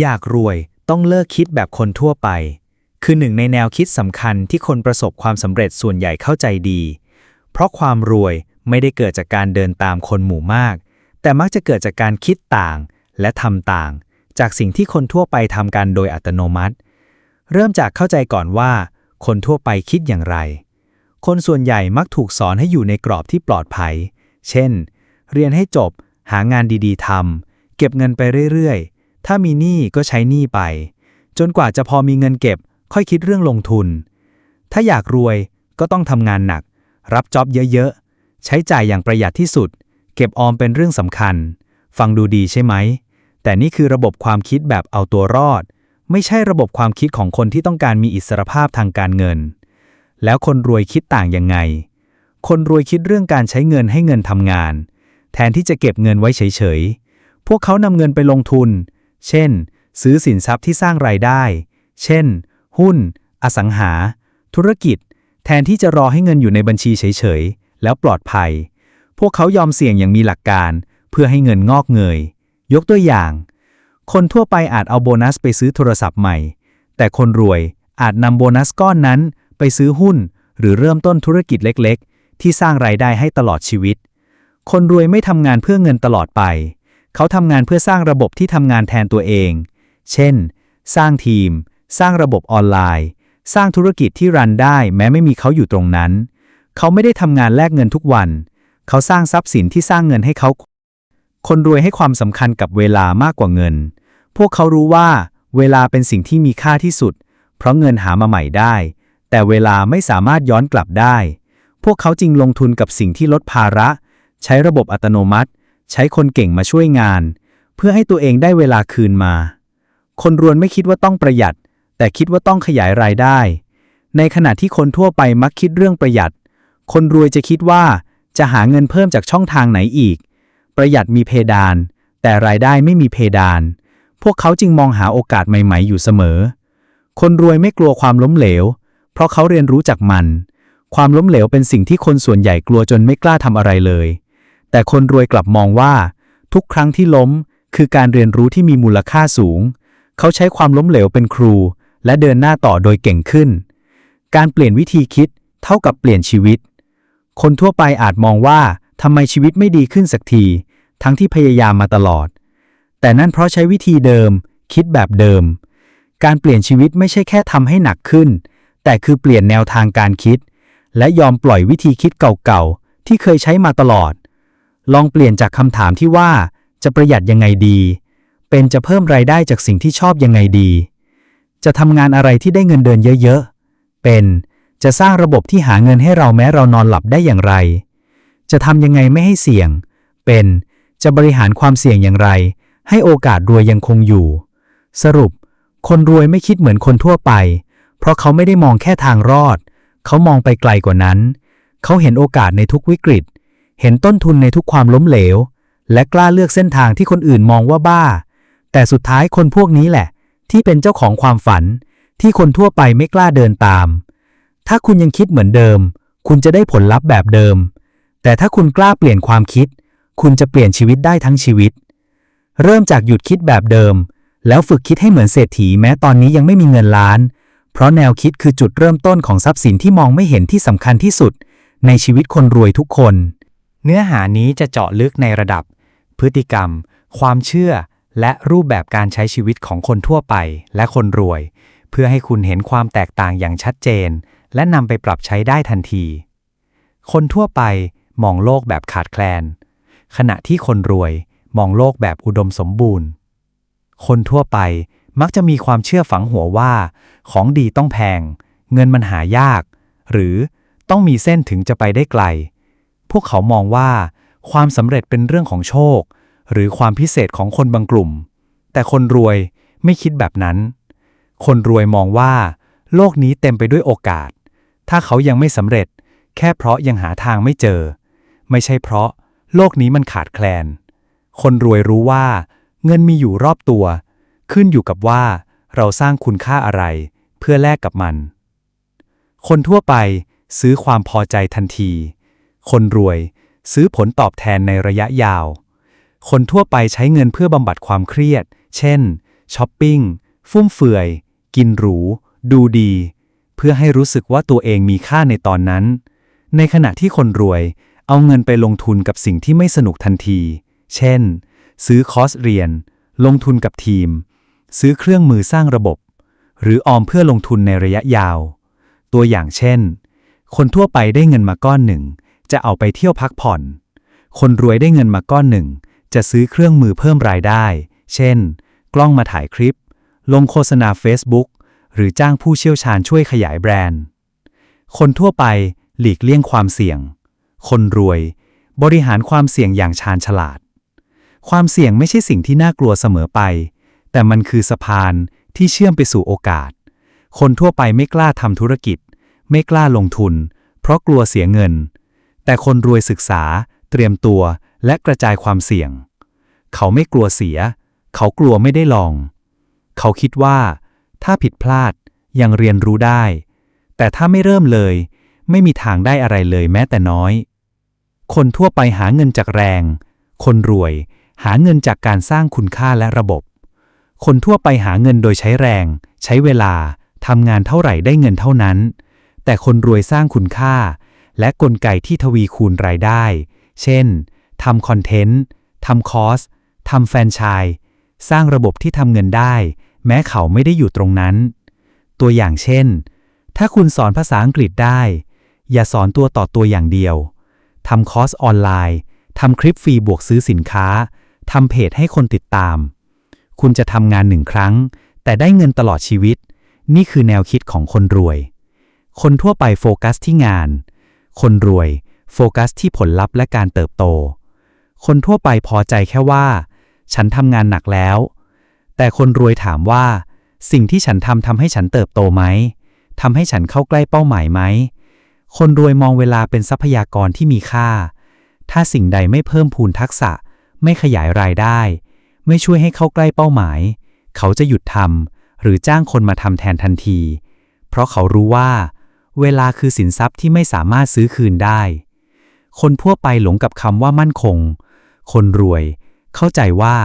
อยากรวยต้องเลิกคิดแบบคนทั่วไป คือหนึ่งในแนวคิดสำคัญที่คนประสบความสำเร็จส่วนใหญ่เข้าใจดี เพราะความรวยไม่ได้เกิดจากการเดินตามคนหมู่มาก แต่มักจะเกิดจากการคิดต่างและทำต่าง จากสิ่งที่คนทั่วไปทำกันโดยอัตโนมัติ เริ่มจากเข้าใจก่อนว่า คนทั่วไปคิดอย่างไร คนส่วนใหญ่มักถูกสอนให้อยู่ในกรอบที่ปลอดภัย เช่น เรียนให้จบ หางานดีๆทำเก็บเงินไปเรื่อยๆ ถ้ามีหนี้ก็ใช้หนี้ไป จนกว่าจะพอมีเงินเก็บ ค่อยคิดเรื่องลงทุน ถ้าอยากรวยก็ต้องทำงานหนัก รับจ็อบเยอะๆ ใช้จ่ายอย่างประหยัดที่สุด เก็บออมเป็นเรื่องสำคัญ ฟังดูดีใช่ไหม แต่นี่คือระบบความคิดแบบเอาตัวรอด ไม่ใช่ระบบความคิดของคนที่ต้องการมีอิสรภาพทางการเงิน แล้วคนรวยคิดต่างยังไง คนรวยคิดเรื่องการใช้เงินให้เงินทำงาน แทนที่จะเก็บเงินไว้เฉยๆ พวกเขานำเงินไปลงทุน เช่น ซื้อสินทรัพย์ที่สร้างรายได้ เช่น หุ้น อสังหา ธุรกิจ แทนที่จะรอให้เงินอยู่ในบัญชีเฉยๆ แล้วปลอดภัย พวกเขายอมเสี่ยงอย่างมีหลักการ เพื่อให้เงินงอกเงย ยกตัวอย่าง คนทั่วไปอาจเอาโบนัสไปซื้อโทรศัพท์ใหม่ แต่คนรวยอาจนำโบนัสก้อนนั้นไปซื้อหุ้น หรือเริ่มต้นธุรกิจเล็ก ๆ ที่สร้างรายได้ให้ตลอดชีวิต คนรวยไม่ทำงานเพื่อเงินตลอดไป เขาทำงานเพื่อสร้างระบบที่ทำงานแทนตัวเอง เช่น สร้างทีม สร้างระบบออนไลน์ สร้างธุรกิจที่รันได้แม้ไม่มีเขาอยู่ตรงนั้น เขาไม่ได้ทำงานแลกเงินทุกวัน เขาสร้างทรัพย์สินที่สร้างเงินให้เขา คนรวยให้ความสำคัญกับเวลามากกว่าเงิน พวกเขารู้ว่า เวลาเป็นสิ่งที่มีค่าที่สุด เพราะเงินหามาใหม่ได้ แต่เวลาไม่สามารถย้อนกลับได้ พวกเขาจึงลงทุนกับสิ่งที่ลดภาระ ใช้ระบบอัตโนมัติ ใช้คนเก่งมาช่วยงาน เพื่อให้ตัวเองได้เวลาคืนมา คนรวยไม่คิดว่าต้องประหยัด แต่คิดว่าต้องขยายรายได้ ในขณะที่คนทั่วไปมักคิดเรื่องประหยัด คนรวยจะคิดว่าจะหาเงินเพิ่มจากช่องทางไหนอีก ประหยัดมีเพดาน แต่รายได้ไม่มีเพดาน พวกเขาจึงมองหาโอกาสใหม่ ๆ อยู่เสมอ คนรวยไม่กลัวความล้มเหลว เพราะเขาเรียนรู้จากมัน ความล้มเหลวเป็นสิ่งที่คนส่วนใหญ่กลัวจนไม่กล้าทำอะไรเลย แต่คนรวยกลับมองว่า ทุกครั้งที่ล้มคือการเรียนรู้ที่มีมูลค่าสูง เขาใช้ความล้มเหลวเป็นครู และเดินหน้าต่อโดยเก่งขึ้น การเปลี่ยนวิธีคิดเท่ากับเปลี่ยนชีวิต คนทั่วไปอาจมองว่าทำไมชีวิตไม่ดีขึ้นสักที ทั้งที่พยายามมาตลอด แต่นั่นเพราะใช้วิธีเดิม คิดแบบเดิม การเปลี่ยนชีวิตไม่ใช่แค่ทำให้หนักขึ้น แต่คือเปลี่ยนแนวทางการคิด และยอมปล่อยวิธีคิดเก่าๆที่เคยใช้มาตลอด ลองเปลี่ยนจากคำถามที่ว่า จะประหยัดยังไงดี เป็นจะเพิ่มรายได้จากสิ่งที่ชอบยังไงดี จะทำงานอะไรที่ได้เงินเดือนเยอะๆ เป็นจะสร้างระบบที่หาเงินให้เราแม้เรานอนหลับได้อย่างไร จะทำยังไงไม่ให้เสี่ยง เป็นจะบริหารความเสี่ยงอย่างไร ให้โอกาสรวยยังคงอยู่ สรุป คนรวยไม่คิดเหมือนคนทั่วไป เพราะเขาไม่ได้มองแค่ทางรอด เขามองไปไกลกว่านั้น เขาเห็นโอกาสในทุกวิกฤต เห็นต้นทุนในทุกความล้มเหลว และกล้าเลือกเส้นทางที่คนอื่นมองว่าบ้า แต่สุดท้ายคนพวกนี้แหละ ที่เป็นเจ้าของความฝัน ที่คนทั่วไปไม่กล้าเดินตาม ถ้าคุณยังคิดเหมือนเดิม คุณจะได้ผลลัพธ์แบบเดิม แต่ถ้าคุณกล้าเปลี่ยนความคิด คุณจะเปลี่ยนชีวิตได้ทั้งชีวิต เริ่มจากหยุดคิดแบบเดิม แล้วฝึกคิดให้เหมือนเศรษฐีแม้ตอนนี้ยังไม่มีเงินล้าน เพราะแนวคิดคือจุดเริ่มต้นของทรัพย์สินที่มองไม่เห็นที่สำคัญที่สุด ในชีวิตคนรวยทุกคน เนื้อหานี้จะเจาะลึกในระดับ พฤติกรรม ความเชื่อ และรูปแบบการใช้ชีวิตของคนทั่วไป และคนรวย เพื่อให้คุณเห็นความแตกต่างอย่างชัดเจน และนำไปปรับใช้ได้ทันที คนทั่วไปมองโลกแบบขาดแคลน ขณะที่คนรวยมองโลกแบบอุดมสมบูรณ์ คนทั่วไปมักจะมีความเชื่อฝังหัวว่า ของดีต้องแพง เงินมันหายาก หรือต้องมีเส้นถึงจะไปได้ไกล พวกเขามองว่า ความสำเร็จเป็นเรื่องของโชค หรือความพิเศษของคนบางกลุ่ม แต่คนรวยไม่คิดแบบนั้น คนรวยมองว่า โลกนี้เต็มไปด้วยโอกาส ถ้าเขายังไม่สำเร็จ แค่เพราะยังหาทางไม่เจอ ไม่ใช่เพราะ โลกนี้มันขาดแคลน คนรวยรู้ว่า เงินมีอยู่รอบตัว ขึ้นอยู่กับว่า เราสร้างคุณค่าอะไร เพื่อแลกกับมัน คนทั่วไปซื้อความพอใจทันที คนรวย ซื้อผลตอบแทนในระยะยาว คนทั่วไปใช้เงินเพื่อบำบัดความเครียด เช่น ช้อปปิ้ง ฟุ่มเฟือย กินหรู ดูดี เพื่อให้รู้สึกว่าตัวเองมีค่าในตอนนั้น ในขณะที่คนรวย เอาเงินไปลงทุนกับสิ่งที่ไม่สนุกทันที เช่น ซื้อคอร์สเรียน ลงทุนกับทีม ซื้อเครื่องมือสร้างระบบ หรือออมเพื่อลงทุนในระยะยาว ตัวอย่างเช่นคนทั่วไปได้เงินมาก้อนหนึ่ง จะเอาไปเที่ยวพักผ่อน คนรวยได้เงินมาก้อนหนึ่ง จะซื้อเครื่องมือเพิ่มรายได้ เช่น กล้องมาถ่ายคลิป ลงโฆษณา Facebook หรือจ้างผู้เชี่ยวชาญช่วยขยายแบรนด์ คนทั่วไปหลีกเลี่ยงความเสี่ยง คนรวย บริหารความเสี่ยงอย่างชาญฉลาด ความเสี่ยงไม่ใช่สิ่งที่น่ากลัวเสมอไป แต่มันคือสะพานที่เชื่อมไปสู่โอกาส คนทั่วไปไม่กล้าทำธุรกิจ ไม่กล้าลงทุน เพราะกลัวเสียเงิน แต่คนรวยศึกษา เตรียมตัวและกระจายความเสี่ยง เขาไม่กลัวเสีย เขากลัวไม่ได้ลอง เขาคิดว่า ถ้าผิดพลาดยังเรียนรู้ได้ แต่ถ้าไม่เริ่มเลย ไม่มีทางได้อะไรเลยแม้แต่น้อย คนทั่วไปหาเงินจากแรง คนรวยหาเงินจากการสร้างคุณค่าและระบบ คนทั่วไปหาเงินโดยใช้แรง ใช้เวลาทำงานเท่าไหร่ได้เงินเท่านั้น แต่คนรวยสร้างคุณค่า และกลไกที่ทวีคูณรายได้ เช่น ทำคอนเทนต์ ทำคอร์ส ทำแฟรนไชส์สร้างระบบที่ทำเงินได้ แม้เขาไม่ได้อยู่ตรงนั้น ตัวอย่างเช่น ถ้าคุณสอนภาษาอังกฤษได้ อย่าสอนตัวต่อตัวอย่างเดียว ทำคอร์สออนไลน์ ทำคลิปฟรีบวกซื้อสินค้า ทำเพจให้คนติดตาม คุณจะทำงานหนึ่งครั้ง แต่ได้เงินตลอดชีวิต นี่คือแนวคิดของคนรวย คนทั่วไปโฟกัสที่งาน คนรวย โฟกัสที่ผลลัพธ์และการเติบโต คนทั่วไปพอใจแค่ว่า ฉันทำงานหนักแล้ว แต่คนรวยถามว่า สิ่งที่ฉันทำทำให้ฉันเติบโตไหมทำให้ฉันเข้าใกล้เป้าหมายไหม คนรวยมองเวลาเป็นทรัพยากรที่มีค่า ถ้าสิ่งใดไม่เพิ่มพูนทักษะ ไม่ขยายรายได้ ไม่ช่วยให้เข้าใกล้เป้าหมาย เขาจะหยุดทำหรือจ้างคนมาทำแทนทันที เพราะเขารู้ว่า เวลาคือสินทรัพย์ที่ไม่สามารถซื้อคืนได้ คนทั่วไปหลงกับคำว่ามั่นคง คนรวย เข้าใจว่า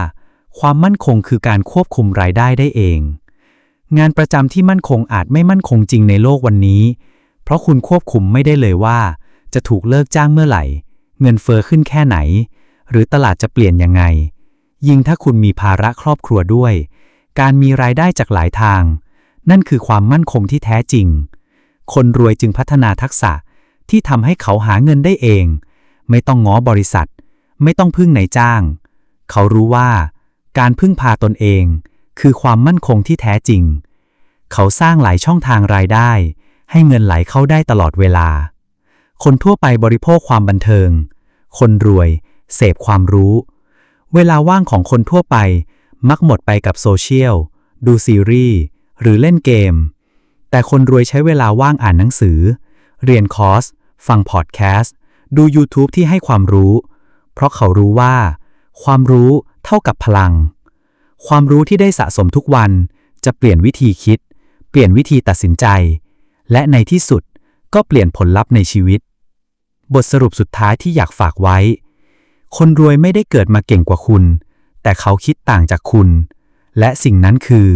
ความมั่นคงคือการควบคุมรายได้ได้เอง งานประจำที่มั่นคงอาจไม่มั่นคงจริงในโลกวันนี้ เพราะคุณควบคุมไม่ได้เลยว่า จะถูกเลิกจ้างเมื่อไหร่ เงินเฟอ้อขึ้นแค่ไหน หรือตลาดจะเปลี่ยนยังไง ยิ่งถ้าคุณมีภาระครอบครัวด้วย การมีรายได้จากหลายทาง นั่นคือความมั่นคงที่แท้จริง คนรวยจึงพัฒนาทักษะที่ทำให้เขาหาเงินได้เอง ไม่ต้องง้อบริษัท ไม่ต้องพึ่งนายจ้าง เขารู้ว่าการพึ่งพาตนเอง คือความมั่นคงที่แท้จริง เขาสร้างหลายช่องทางรายได้ ให้เงินไหลเข้าได้ตลอดเวลา คนทั่วไปบริโภคความบันเทิง คนรวย เสพความรู้ เวลาว่างของคนทั่วไป มักหมดไปกับโซเชียล ดูซีรีส์ หรือเล่นเกม แต่คนรวยใช้เวลาว่างอ่านหนังสือ เรียนคอร์ส ฟังพอดแคสต์ ดู YouTube ที่ให้ความรู้ เพราะเขารู้ว่า ความรู้เท่ากับพลัง ความรู้ที่ได้สะสมทุกวันจะเปลี่ยนวิธีคิด เปลี่ยนวิธีตัดสินใจ และในที่สุดก็เปลี่ยนผลลัพธ์ในชีวิต บทสรุปสุดท้ายที่อยากฝากไว้ คนรวยไม่ได้เกิดมาเก่งกว่าคุณ แต่เขาคิดต่างจากคุณ และสิ่งนั้นคือ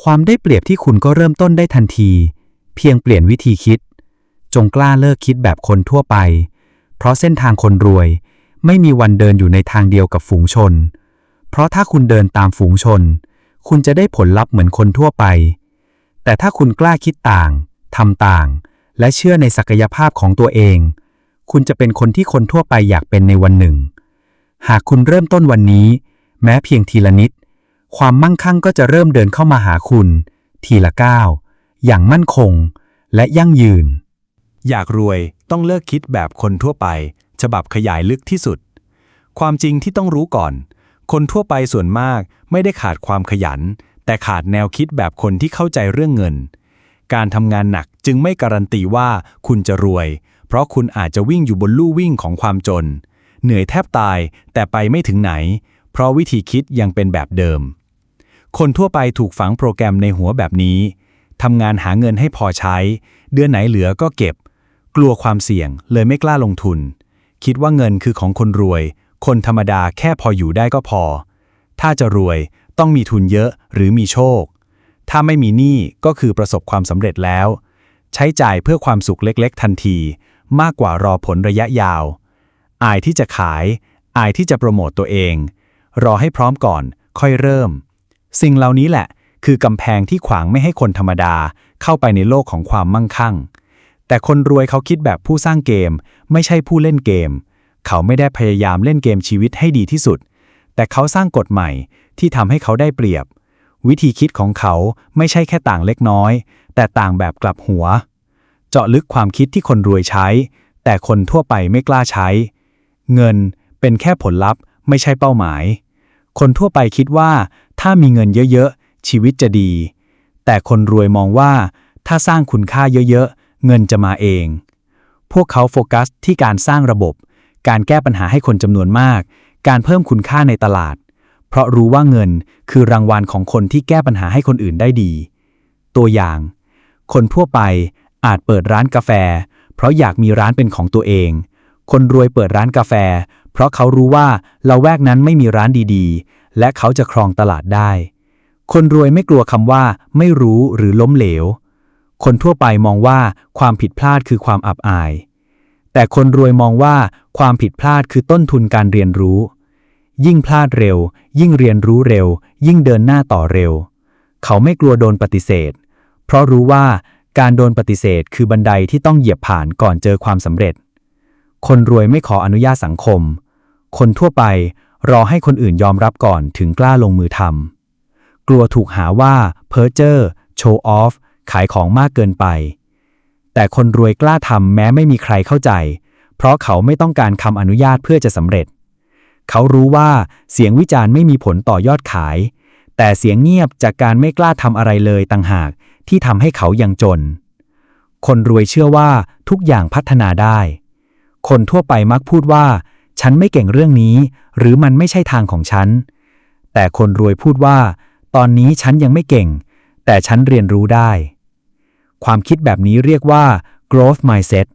ความได้เปรียบที่คุณก็เริ่มต้นได้ทันที เพียงเปลี่ยนวิธีคิด จงกล้าเลิกคิดแบบคนทั่วไป เพราะเส้นทางคนรวย ไม่มีวันเดินอยู่ในทางเดียวกับฝูงชน เพราะถ้าคุณเดินตามฝูงชน คุณจะได้ผลลัพธ์เหมือนคนทั่วไป แต่ถ้าคุณกล้าคิดต่างทำต่าง และเชื่อในศักยภาพของตัวเอง คุณจะเป็นคนที่คนทั่วไปอยากเป็นในวันหนึ่ง หากคุณเริ่มต้นวันนี้ แม้เพียงทีละนิด ความมั่งคั่งก็จะเริ่มเดินเข้ามาหาคุณ ทีละก้าวอย่างมั่นคง และยั่งยืน อยากรวยต้องเลิกคิดแบบคนทั่วไป ฉบับขยายลึกที่สุด ความจริงที่ต้องรู้ก่อน คนทั่วไปส่วนมากไม่ได้ขาดความขยัน แต่ขาดแนวคิดแบบคนที่เข้าใจเรื่องเงิน การทำงานหนักจึงไม่การันตีว่าคุณจะรวย เพราะคุณอาจจะวิ่งอยู่บนลู่วิ่งของความจน เหนื่อยแทบตายแต่ไปไม่ถึงไหน เพราะวิธีคิดยังเป็นแบบเดิม คนทั่วไปถูกฝังโปรแกรมในหัวแบบนี้ ทำงานหาเงินให้พอใช้ เดือนไหนเหลือก็เก็บ กลัวความเสี่ยงเลยไม่กล้าลงทุน คิดว่าเงินคือของคนรวย คนธรรมดาแค่พออยู่ได้ก็พอ ถ้าจะรวยต้องมีทุนเยอะหรือมีโชค ถ้าไม่มีหนี้ก็คือประสบความสำเร็จแล้ว ใช้จ่ายเพื่อความสุขเล็กๆ ทันที มากกว่ารอผลระยะยาว อายที่จะขาย อายที่จะโปรโมตตัวเอง รอให้พร้อมก่อน ค่อยเริ่ม สิ่งเหล่านี้แหละ คือกำแพงที่ขวางไม่ให้คนธรรมดาเข้าไปในโลกของความมั่งคั่ง แต่คนรวยเขาคิดแบบผู้สร้างเกม ไม่ใช่ผู้เล่นเกม เขาไม่ได้พยายามเล่นเกมชีวิตให้ดีที่สุด แต่เขาสร้างกฎใหม่ที่ทำให้เขาได้เปรียบ วิธีคิดของเขาไม่ใช่แค่ต่างเล็กน้อย แต่ต่างแบบกลับหัว เจาะลึกความคิดที่คนรวยใช้ แต่คนทั่วไปไม่กล้าใช้ เงินเป็นแค่ผลลัพธ์ไม่ใช่เป้าหมาย คนทั่วไปคิดว่าถ้ามีเงินเยอะๆ ชีวิตจะดี แต่คนรวยมองว่าถ้าสร้างคุณค่าเยอะๆ เงินจะมาเอง พวกเขาโฟกัสที่การสร้างระบบ การแก้ปัญหาให้คนจำนวนมาก การเพิ่มคุณค่าในตลาด เพราะรู้ว่าเงินคือรางวัลของคนที่แก้ปัญหาให้คนอื่นได้ดี ตัวอย่าง คนทั่วไปอาจเปิดร้านกาแฟ เพราะอยากมีร้านเป็นของตัวเอง คนรวยเปิดร้านกาแฟ เพราะเขารู้ว่าละแวกนั้นไม่มีร้านดีๆ และเขาจะครองตลาดได้ คนรวยไม่กลัวคำว่า ไม่รู้หรือล้มเหลว คนทั่วไปมองว่าความผิดพลาดคือความอับอาย แต่คนรวยมองว่าความผิดพลาดคือต้นทุนการเรียนรู้ ยิ่งพลาดเร็ว ยิ่งเรียนรู้เร็ว ยิ่งเดินหน้าต่อเร็ว เขาไม่กลัวโดนปฏิเสธ เพราะรู้ว่าการโดนปฏิเสธคือบันไดที่ต้องเหยียบผ่านก่อนเจอความสำเร็จ คนรวยไม่ขออนุญาตสังคม คนทั่วไปรอให้คนอื่นยอมรับก่อนถึงกล้าลงมือทำกลัวถูกหาว่าเพ้อเจ้อโชว์ออฟ ขายของมากเกินไป แต่คนรวยกล้าทำแม้ไม่มีใครเข้าใจ เพราะเขาไม่ต้องการคำอนุญาตเพื่อจะสำเร็จ เขารู้ว่าเสียงวิจารณ์ไม่มีผลต่อยอดขาย แต่เสียงเงียบจากการไม่กล้าทำอะไรเลยต่างหากที่ทำให้เขายังจน คนรวยเชื่อว่าทุกอย่างพัฒนาได้ คนทั่วไปมักพูดว่า ฉันไม่เก่งเรื่องนี้ หรือมันไม่ใช่ทางของฉัน แต่คนรวยพูดว่า ตอนนี้ฉันยังไม่เก่ง แต่ฉันเรียนรู้ได้ ความคิดแบบนี้เรียกว่า growth mindset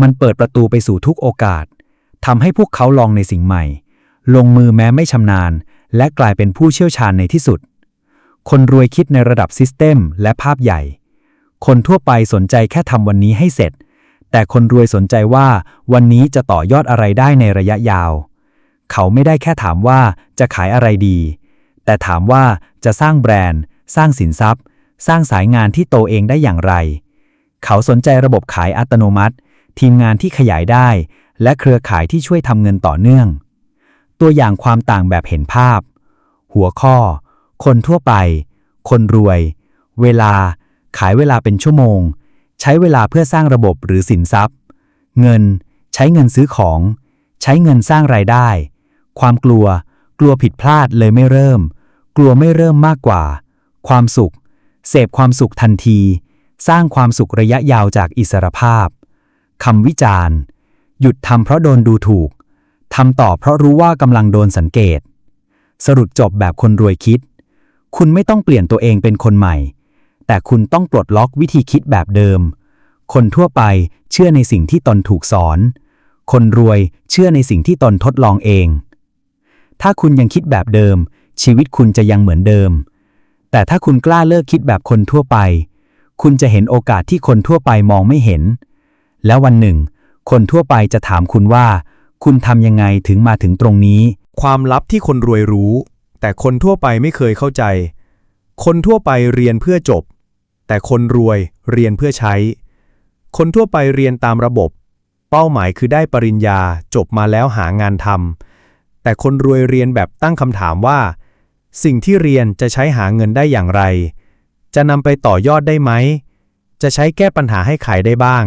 มันเปิดประตูไปสู่ทุกโอกาสทำให้พวกเขาลองในสิ่งใหม่ ลงมือแม้ไม่ชำนาญ และกลายเป็นผู้เชี่ยวชาญในที่สุด คนรวยคิดในระดับซิสเต็มและภาพใหญ่ คนทั่วไปสนใจแค่ทำวันนี้ให้เสร็จ แต่คนรวยสนใจว่าวันนี้จะต่อยอดอะไรได้ในระยะยาว เขาไม่ได้แค่ถามว่าจะขายอะไรดี แต่ถามว่าจะสร้างแบรนด์ สร้างสินทรัพย์ สร้างสายงานที่โตเองได้อย่างไร เขาสนใจระบบขายอัตโนมัติ ทีมงานที่ขยายได้ และเครือข่ายที่ช่วยทำเงินต่อเนื่อง ตัวอย่างความต่างแบบเห็นภาพ หัวข้อ คนทั่วไป คนรวย เวลา ขายเวลาเป็นชั่วโมง ใช้เวลาเพื่อสร้างระบบหรือสินทรัพย์ เงิน ใช้เงินซื้อของ ใช้เงินสร้างรายได้ ความกลัว กลัวผิดพลาดเลยไม่เริ่ม กลัวไม่เริ่มมากกว่า ความสุข เสพความสุขทันที สร้างความสุขระยะยาวจากอิสรภาพคำวิจารณ์ หยุดทำเพราะโดนดูถูกทำต่อเพราะรู้ว่ากำลังโดนสังเกต สรุปจบแบบคนรวยคิด คุณไม่ต้องเปลี่ยนตัวเองเป็นคนใหม่ แต่คุณต้องปลดล็อกวิธีคิดแบบเดิม คนทั่วไปเชื่อในสิ่งที่ตนถูกสอน คนรวยเชื่อในสิ่งที่ตนทดลองเอง ถ้าคุณยังคิดแบบเดิม ชีวิตคุณจะยังเหมือนเดิม แต่ถ้าคุณกล้าเลิกคิดแบบคนทั่วไป คุณจะเห็นโอกาสที่คนทั่วไปมองไม่เห็น แล้ววันหนึ่ง คนทั่วไปจะถามคุณว่า คุณทำยังไงถึงมาถึงตรงนี้ ความลับที่คนรวยรู้ แต่คนทั่วไปไม่เคยเข้าใจ คนทั่วไปเรียนเพื่อจบ แต่คนรวยเรียนเพื่อใช้ คนทั่วไปเรียนตามระบบ เป้าหมายคือได้ปริญญาจบมาแล้วหางานทำแต่คนรวยเรียนแบบตั้งคำถามว่า สิ่งที่เรียนจะใช้หาเงินได้อย่างไร จะนำไปต่อยอดได้ไหม จะใช้แก้ปัญหาให้ขายได้บ้าง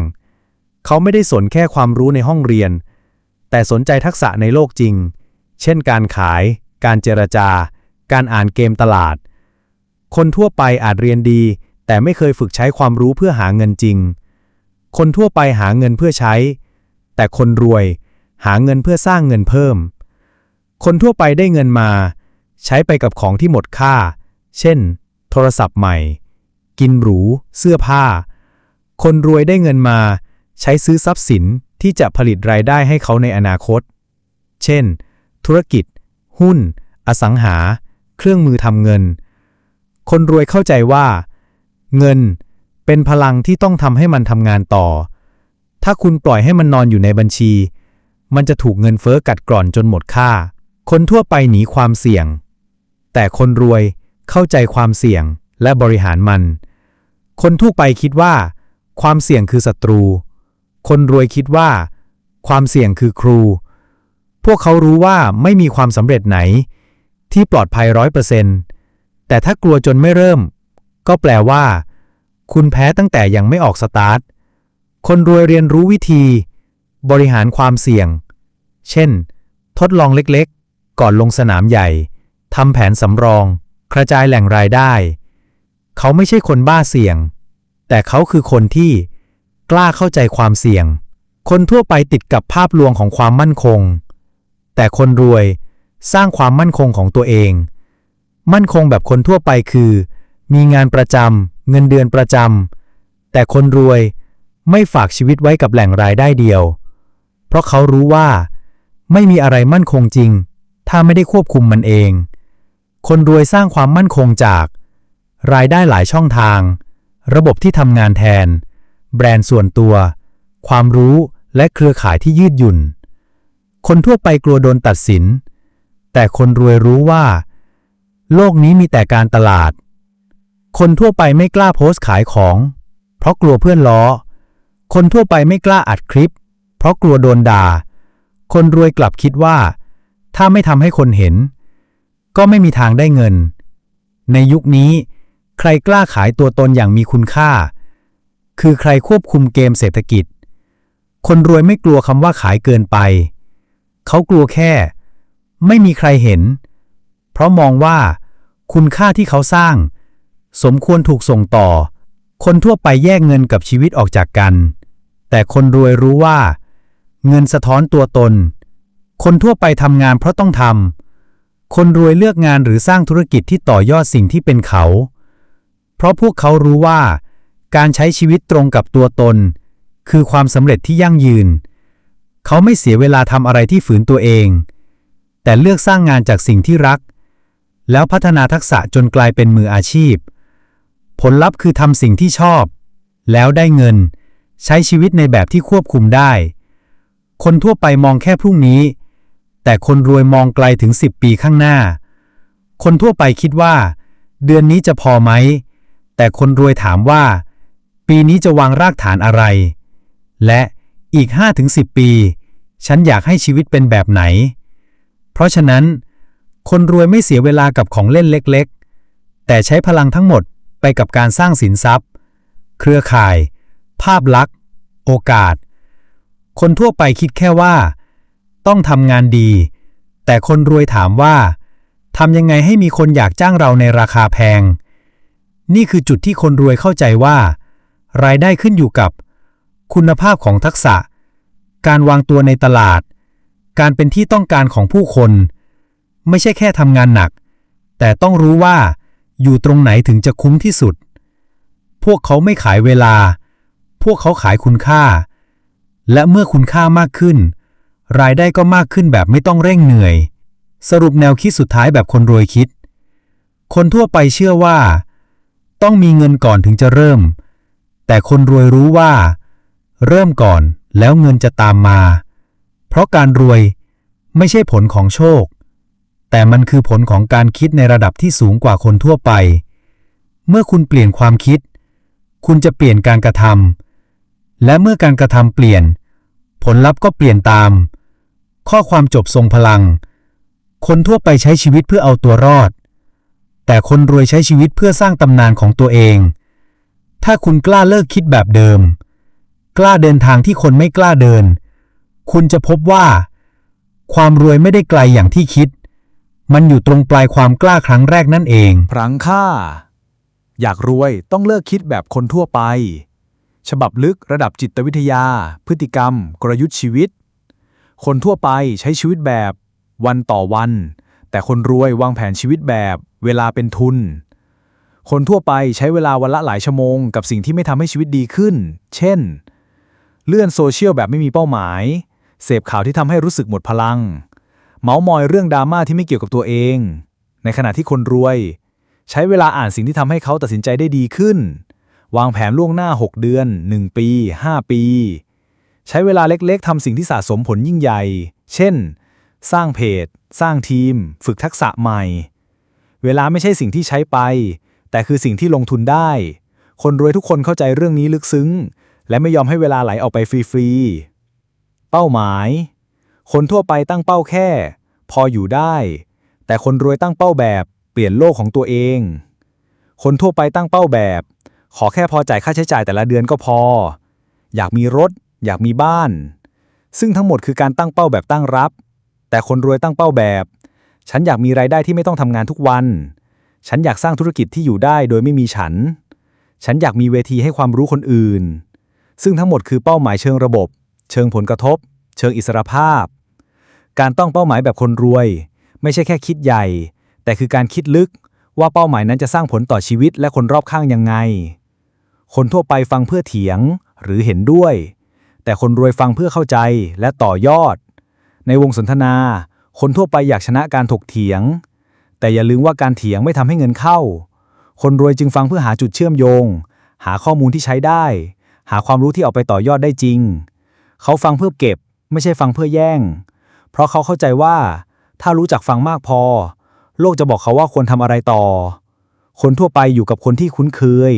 เขาไม่ได้สนแค่ความรู้ในห้องเรียน แต่สนใจทักษะในโลกจริง เช่นการขาย การเจรจา การอ่านเกมตลาด คนทั่วไปอาจเรียนดี แต่ไม่เคยฝึกใช้ความรู้เพื่อหาเงินจริง คนทั่วไปหาเงินเพื่อใช้ แต่คนรวยหาเงินเพื่อสร้างเงินเพิ่ม คนทั่วไปได้เงินมา ใช้ไปกับของที่หมดค่า เช่น โทรศัพท์ใหม่ กินหรู เสื้อผ้า คนรวยได้เงินมา ใช้ซื้อทรัพย์สินที่จะผลิตรายได้ให้เขาในอนาคต เช่น ธุรกิจ หุ้น อสังหา เครื่องมือทำเงิน คนรวยเข้าใจว่า เงินเป็นพลังที่ต้องทำให้มันทำงานต่อ ถ้าคุณปล่อยให้มันนอนอยู่ในบัญชี มันจะถูกเงินเฟ้อกัดกร่อนจนหมดค่า คนทั่วไปหนีความเสี่ยง แต่คนรวยเข้าใจความเสี่ยงและบริหารมัน คนทั่วไปคิดว่า ความเสี่ยงคือศัตรู คนรวยคิดว่า ความเสี่ยงคือครู พวกเขารู้ว่าไม่มีความสำเร็จไหน ที่ปลอดภัยร้อยเปอร์เซนต์แต่ถ้ากลัวจนไม่เริ่ม ก็แปลว่า คุณแพ้ตั้งแต่ยังไม่ออกสตาร์ท คนรวยเรียนรู้วิธี บริหารความเสี่ยง เช่น ทดลองเล็กๆ ก่อนลงสนามใหญ่ทำแผนสำรอง กระจายแหล่งรายได้ เขาไม่ใช่คนบ้าเสี่ยง แต่เขาคือคนที่กล้าเข้าใจความเสี่ยง คนทั่วไปติดกับภาพลวงของความมั่นคง แต่คนรวยสร้างความมั่นคงของตัวเอง มั่นคงแบบคนทั่วไปคือ มีงานประจำเงินเดือนประจำแต่คนรวยไม่ฝากชีวิตไว้กับแหล่งรายได้เดียว เพราะเขารู้ว่า ไม่มีอะไรมั่นคงจริง ถ้าไม่ได้ควบคุมมันเอง คนรวยสร้างความมั่นคงจาก รายได้หลายช่องทาง ระบบที่ทำงานแทน แบรนด์ส่วนตัว ความรู้และเครือข่ายที่ยืดหยุ่น คนทั่วไปกลัวโดนตัดสิน แต่คนรวยรู้ว่า โลกนี้มีแต่การตลาด คนทั่วไปไม่กล้าโพสต์ขายของ เพราะกลัวเพื่อนล้อ คนทั่วไปไม่กล้าอัดคลิป เพราะกลัวโดนด่า คนรวยกลับคิดว่า ถ้าไม่ทำให้คนเห็น ก็ไม่มีทางได้เงิน ในยุคนี้ ใครกล้าขายตัวตนอย่างมีคุณค่า คือใครควบคุมเกมเศรษฐกิจ คนรวยไม่กลัวคำว่าขายเกินไป เขากลัวแค่ ไม่มีใครเห็น เพราะมองว่า คุณค่าที่เขาสร้าง สมควรถูกส่งต่อ คนทั่วไปแยกเงินกับชีวิตออกจากกัน แต่คนรวยรู้ว่า เงินสะท้อนตัวตน คนทั่วไปทำงานเพราะต้องทำ คนรวยเลือกงานหรือสร้างธุรกิจที่ต่อยอดสิ่งที่เป็นเขา เพราะพวกเขารู้ว่า การใช้ชีวิตตรงกับตัวตน คือความสำเร็จที่ยั่งยืน เขาไม่เสียเวลาทำอะไรที่ฝืนตัวเอง แต่เลือกสร้างงานจากสิ่งที่รัก แล้วพัฒนาทักษะจนกลายเป็นมืออาชีพ ผลลัพธ์คือทำสิ่งที่ชอบ แล้วได้เงิน ใช้ชีวิตในแบบที่ควบคุมได้ คนทั่วไปมองแค่พรุ่งนี้ แต่คนรวยมองไกลถึง 10 ปีข้างหน้า คนทั่วไปคิดว่า เดือนนี้จะพอไหม แต่คนรวยถามว่า ปีนี้จะวางรากฐานอะไร และอีก 5-10 ปี ฉันอยากให้ชีวิตเป็นแบบไหน เพราะฉะนั้น คนรวยไม่เสียเวลากับของเล่นเล็ก ๆ แต่ใช้พลังทั้งหมด ไปกับการสร้างสินทรัพย์ เครือข่าย ภาพลักษณ์ โอกาส คนทั่วไปคิดแค่ว่า ต้องทำงานดี แต่คนรวยถามว่าทำยังไงให้มีคนอยากจ้างเราในราคาแพง นี่คือจุดที่คนรวยเข้าใจว่า รายได้ขึ้นอยู่กับ คุณภาพของทักษะ การวางตัวในตลาด การเป็นที่ต้องการของผู้คน ไม่ใช่แค่ทำงานหนัก แต่ต้องรู้ว่า อยู่ตรงไหนถึงจะคุ้มที่สุด พวกเขาไม่ขายเวลา พวกเขาขายคุณค่า และเมื่อคุณค่ามากขึ้น รายได้ก็มากขึ้นแบบไม่ต้องเร่งเหนื่อย สรุปแนวคิดสุดท้ายแบบคนรวยคิด คนทั่วไปเชื่อว่า ต้องมีเงินก่อนถึงจะเริ่ม แต่คนรวยรู้ว่า เริ่มก่อนแล้วเงินจะตามมา เพราะการรวยไม่ใช่ผลของโชค แต่มันคือผลของการคิดในระดับที่สูงกว่าคนทั่วไป เมื่อคุณเปลี่ยนความคิด คุณจะเปลี่ยนการกระทำ และเมื่อการกระทำเปลี่ยน ผลลัพธ์ก็เปลี่ยนตาม ข้อความจบทรงพลัง คนทั่วไปใช้ชีวิตเพื่อเอาตัวรอด แต่คนรวยใช้ชีวิตเพื่อสร้างตำนานของตัวเอง ถ้าคุณกล้าเลิกคิดแบบเดิม กล้าเดินทางที่คนไม่กล้าเดิน คุณจะพบว่า ความรวยไม่ได้ไกลอย่างที่คิด มันอยู่ตรงปลายความกล้าครั้งแรกนั่นเอง พลังค่า อยากรวยต้องเลิกคิดแบบคนทั่วไป ฉบับลึกระดับจิตวิทยา พฤติกรรม กลยุทธ์ชีวิต คนทั่วไปใช้ชีวิตแบบ วันต่อวัน แต่คนรวยวางแผนชีวิตแบบ เวลาเป็นทุน คนทั่วไปใช้เวลาวันละหลายชั่วโมง กับสิ่งที่ไม่ทำให้ชีวิตดีขึ้น เช่น เลื่อนโซเชียลแบบไม่มีเป้าหมาย เสพข่าวที่ทำให้รู้สึกหมดพลัง เมาส์มอยเรื่องดราม่าที่ไม่เกี่ยวกับตัวเอง ในขณะที่คนรวย ใช้เวลาอ่านสิ่งที่ทำให้เขาตัดสินใจได้ดีขึ้น วางแผนล่วงหน้า 6 เดือน 1 ปี 5 ปี ใช้เวลาเล็กๆทำสิ่งที่สะสมผลยิ่งใหญ่ เช่น สร้างเพจ สร้างทีม ฝึกทักษะใหม่ เวลาไม่ใช่สิ่งที่ใช้ไป แต่คือสิ่งที่ลงทุนได้ คนรวยทุกคนเข้าใจเรื่องนี้ลึกซึ้ง และไม่ยอมให้เวลาไหลออกไปฟรีๆเป้าหมาย คนทั่วไปตั้งเป้าแค่ พออยู่ได้ แต่คนรวยตั้งเป้าแบบเปลี่ยนโลกของตัวเอง คนทั่วไปตั้งเป้าแบบ ขอแค่พอจ่ายค่าใช้จ่ายแต่ละเดือนก็พอ อยากมีรถ อยากมีบ้าน ซึ่งทั้งหมดคือการตั้งเป้าแบบตั้งรับ แต่คนรวยตั้งเป้าแบบ ฉันอยากมีรายได้ที่ไม่ต้องทำงานทุกวัน ฉันอยากสร้างธุรกิจที่อยู่ได้โดยไม่มีฉัน ฉันอยากมีเวทีให้ความรู้คนอื่น ซึ่งทั้งหมดคือเป้าหมายเชิงระบบ เชิงผลกระทบ เชิงอิสรภาพ การต้องเป้าหมายแบบคนรวย ไม่ใช่แค่คิดใหญ่ แต่คือการคิดลึกว่าเป้าหมายนั้นจะสร้างผลต่อชีวิตและคนรอบข้างยังไง คนทั่วไปฟังเพื่อเถียงหรือเห็นด้วย แต่คนรวยฟังเพื่อเข้าใจและต่อยอด ในวงสนทนา คนทั่วไปอยากชนะการถกเถียง แต่อย่าลืมว่าการเถียงไม่ทำให้เงินเข้า คนรวยจึงฟังเพื่อหาจุดเชื่อมโยง หาข้อมูลที่ใช้ได้ หาความรู้ที่เอาไปต่อยอดได้จริง เขาฟังเพื่อเก็บ ไม่ใช่ฟังเพื่อแย่ง เพราะเขาเข้าใจว่า ถ้ารู้จักฟังมากพอ โลกจะบอกเขาว่าควรทำอะไรต่อ คนทั่วไปอยู่กับคนที่คุ้นเคย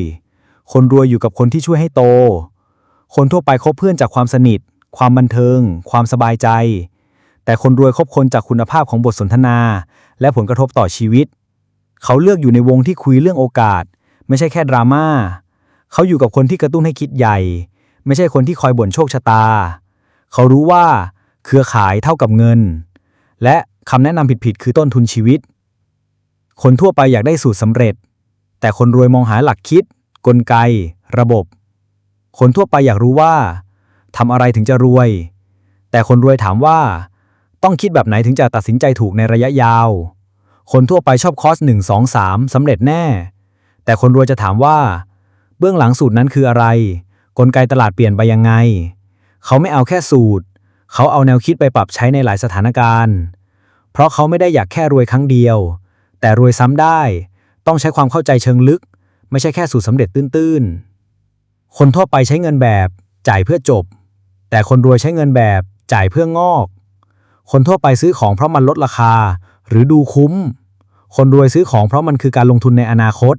คนรวยอยู่กับคนที่ช่วยให้โต คนทั่วไปคบเพื่อนจากความสนิท ความบันเทิง ความสบายใจ แต่คนรวยคบคนจากคุณภาพของบทสนทนา และผลกระทบต่อชีวิต เขาเลือกอยู่ในวงที่คุยเรื่องโอกาส ไม่ใช่แค่ดราม่าเขาอยู่กับคนที่กระตุ้นให้คิดใหญ่ ไม่ใช่คนที่คอยบ่นโชคชะตา เขารู้ว่า เครือข่ายเท่ากับเงิน และคำแนะนำผิดๆคือต้นทุนชีวิต คนทั่วไปอยากได้สูตรสำเร็จ แต่คนรวยมองหาหลักคิด กลไก ระบบ คนทั่วไปอยากรู้ว่าทำอะไรถึงจะรวย แต่คนรวยถามว่า ต้องคิดแบบไหนถึงจะตัดสินใจถูกในระยะยาว คนทั่วไปชอบคอร์ส1 2 3สำเร็จแน่ แต่คนรวยจะถามว่า เบื้องหลังสูตรนั้นคืออะไร กลไกตลาดเปลี่ยนไปยังไง เขาไม่เอาแค่สูตร เขาเอาแนวคิดไปปรับใช้ในหลายสถานการณ์ เพราะเขาไม่ได้อยากแค่รวยครั้งเดียว แต่รวยซ้ำได้ ต้องใช้ความเข้าใจเชิงลึก ไม่ใช่แค่สูตรสำเร็จตื้นๆ คนทั่วไปใช้เงินแบบจ่ายเพื่อจบ แต่คนรวยใช้เงินแบบจ่ายเพื่องอก คนทั่วไปซื้อของเพราะมันลดราคา หรือดูคุ้ม คนรวยซื้อของเพราะมันคือการลงทุนในอนาคต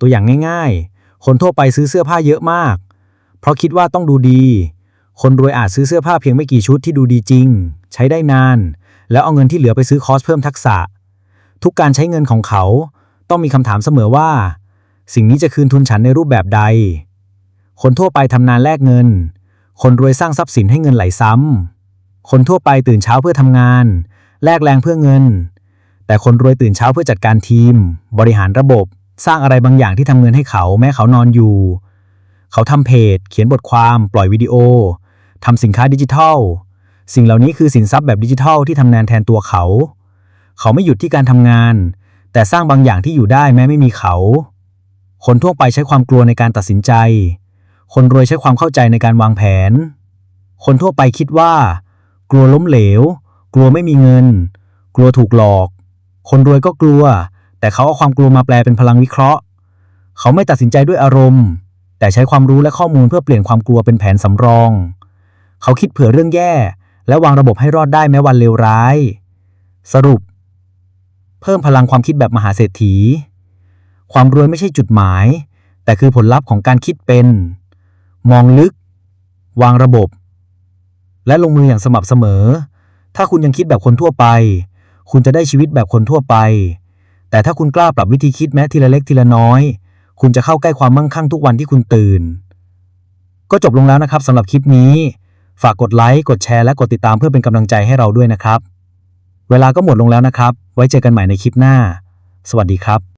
ตัวอย่างง่าย ๆ คนทั่วไปซื้อเสื้อผ้าเยอะมาก เพราะคิดว่าต้องดูดี คนรวยอาจซื้อเสื้อผ้าเพียงไม่กี่ชุดที่ดูดีจริง ใช้ได้นาน แล้วเอาเงินที่เหลือไปซื้อคอร์สเพิ่มทักษะ ทุกการใช้เงินของเขา ต้องมีคำถามเสมอว่า สิ่งนี้จะคืนทุนฉันในรูปแบบใด คนทั่วไปทำนานแลกเงิน คนรวยสร้างทรัพย์สินให้เงินไหลซ้ำคนทั่วไปตื่นเช้าเพื่อทำงาน แลกแรงเพื่อเงิน แต่คนรวยตื่นเช้าเพื่อจัดการทีม บริหารระบบ สร้างอะไรบางอย่างที่ทำเงินให้เขา แม้เขานอนอยู่ เขาทำเพจ เขียนบทความ ปล่อยวิดีโอ ทำสินค้าดิจิทัล สิ่งเหล่านี้คือสินทรัพย์แบบดิจิทัลที่ทำงานแทนตัวเขา เขาไม่หยุดที่การทำงาน แต่สร้างบางอย่างที่อยู่ได้แม้ไม่มีเขา คนทั่วไปใช้ความกลัวในการตัดสินใจ คนรวยใช้ความเข้าใจในการวางแผน คนทั่วไปคิดว่า กลัวล้มเหลว กลัวไม่มีเงิน กลัวถูกหลอก คนรวยก็กลัว แต่เขาเอาความกลัวมาแปลเป็นพลังวิเคราะห์ เขาไม่ตัดสินใจด้วยอารมณ์ แต่ใช้ความรู้และข้อมูลเพื่อเปลี่ยนความกลัวเป็นแผนสำรอง เขาคิดเผื่อเรื่องแย่ และวางระบบให้รอดได้แม้วันเลวร้าย สรุป เพิ่มพลังความคิดแบบมหาเศรษฐี ความรวยไม่ใช่จุดหมาย แต่คือผลลัพธ์ของการคิดเป็น มองลึก วางระบบ และลงมืออย่างสม่ำเสมอ ถ้าคุณยังคิดแบบคนทั่วไป คุณจะได้ชีวิตแบบคนทั่วไป แต่ถ้าคุณกล้าปรับวิธีคิดแม้ทีละเล็กทีละน้อย คุณจะเข้าใกล้ความมั่งคั่งทุกวันที่คุณตื่น ก็จบลงแล้วนะครับสำหรับคลิปนี้ ฝากกดไลค์ กดแชร์ และกดติดตามเพื่อเป็นกำลังใจให้เราด้วยนะครับ เวลาก็หมดลงแล้วนะครับ ไว้เจอกันใหม่ในคลิปหน้า สวัสดีครับ